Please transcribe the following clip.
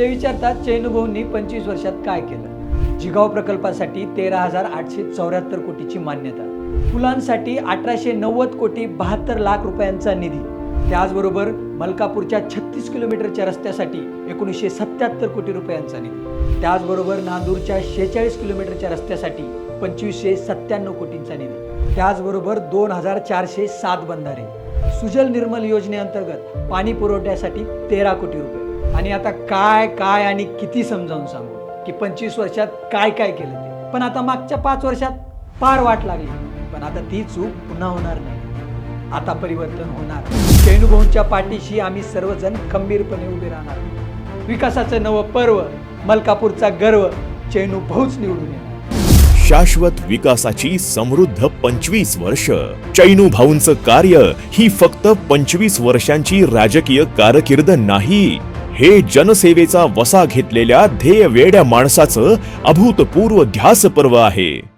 ते विचारतात चैनुभाऊंनी पंचवीस वर्षात काय केलं? जिगाव प्रकल्पासाठी तेरा हजार आठशे चौऱ्याहत्तर कोटीची मान्यता. फुलांसाठी अठराशे नव्वद कोटी बहात्तर लाख रुपयांचा निधी. त्याचबरोबर मलकापूरच्या छत्तीस किलोमीटरच्या रस्त्यासाठी एकोणीसशे सत्याहत्तर कोटी रुपयांचा निधी. त्याचबरोबर नांदूरच्या शेहेचाळीस किलोमीटरच्या रस्त्यासाठी पंचवीसशे सत्त्याण्णव कोटींचा निधी. त्याचबरोबर दोन हजार चारशे सात बंधारे. सुजल निर्मल योजनेअंतर्गत पाणी पुरवठ्यासाठी तेरा कोटी रुपये. आणि आता काय काय आणि किती समजावून सांगू? की पंचवीस वर्षात काय काय केलं ते? पण आता मागच्या पाच वर्षात फार वाट लागली. पण आता ती चूक पुन्हा होणार नाही. आता परिवर्तन होणार. चैनुभाऊंच्या पाठीशी आम्ही सर्वजण खंबीरपणे उभे राहणार. विकासाचं नवं पर्व मलकापूरचा गर्व चैनुभाऊच निवडून येणार. शाश्वत विकासाची समृद्ध पंचवीस वर्ष. चैनू भाऊंचं कार्य ही फक्त पंचवीस वर्षांची राजकीय कारकीर्द नाही. हे जनसेवेचा वसा घेतलेल्या ध्येय वेड्या माणसाचं अभूतपूर्व ध्यासपर्व आहे.